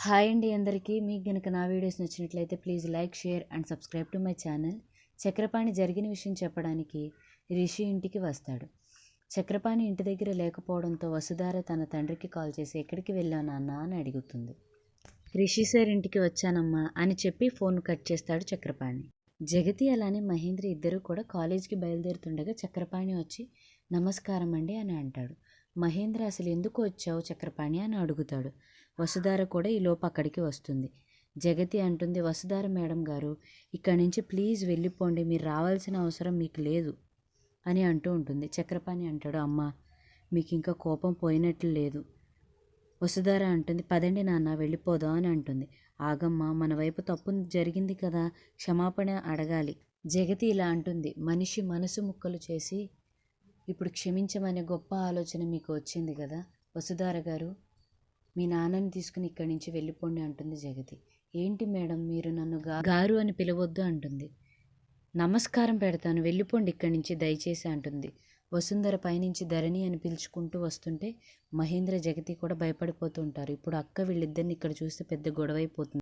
Hi అండి అందరికీ. మీకు గనక నా వీడియోస్ నచ్చినట్లయితే please like share and subscribe to my channel. Chakrapani జరిగిన విషయం చెప్పడానికి రిషి ఇంటికి వస్తాడు. చక్రపాణి ఇంటి దగ్గర లేకపోవడంతో వసుధార తన తండ్రికి కాల్ చేసి ఎక్కడికి వెళ్ళావు నాన్న? అని అడుగుతుంది. రిషి సార్ ఇంటికి వచ్చానమ్మా అని చెప్పి ఫోన్ కట్ చేస్తాడు చక్రపాణి. జగతి అలానే మహేంద్ర ఇద్దరూ కూడా కాలేజీకి బయలుదేరుతుండగా చక్రపాణి వచ్చి నమస్కారం అండి అని అంటాడు. మహేంద్ర అసలు ఎందుకు వచ్చావు చక్రపాణి అని అడుగుతాడు. వసుధార కూడా ఈ అక్కడికి వస్తుంది. జగతి అంటుంది వసుధార మేడం గారు ఇక్కడి నుంచి ప్లీజ్ వెళ్ళిపోండి మీరు రావాల్సిన అవసరం మీకు లేదు అని అంటూ ఉంటుంది. చక్రపాణి అంటాడు అమ్మ మీకు ఇంకా కోపం పోయినట్లు లేదు. వసుధార అంటుంది పదండి నాన్న వెళ్ళిపోదాం అని అంటుంది. ఆగమ్మ మన వైపు తప్పు జరిగింది కదా క్షమాపణ అడగాలి. జగతి ఇలా అంటుంది మనిషి మనసు ముక్కలు చేసి ఇప్పుడు క్షమించమనే గొప్ప ఆలోచన మీకు వచ్చింది కదా? వసుధార గారు మీ నాన్నని తీసుకుని ఇక్కడి నుంచి వెళ్ళిపోండి అంటుంది జగతి. ఏంటి మేడం మీరు నన్ను గారు అని పిలవద్దు అంటుంది. నమస్కారం పెడతాను వెళ్ళిపోండి ఇక్కడి నుంచి దయచేసి అంటుంది. వసుంధర పైనుంచి ధరణి అని పిలుచుకుంటూ వస్తుంటే మహేంద్ర జగతి కూడా భయపడిపోతుంటారు ఇప్పుడు అక్క వీళ్ళిద్దరిని ఇక్కడ చూస్తే పెద్ద గొడవ అయిపోతుంది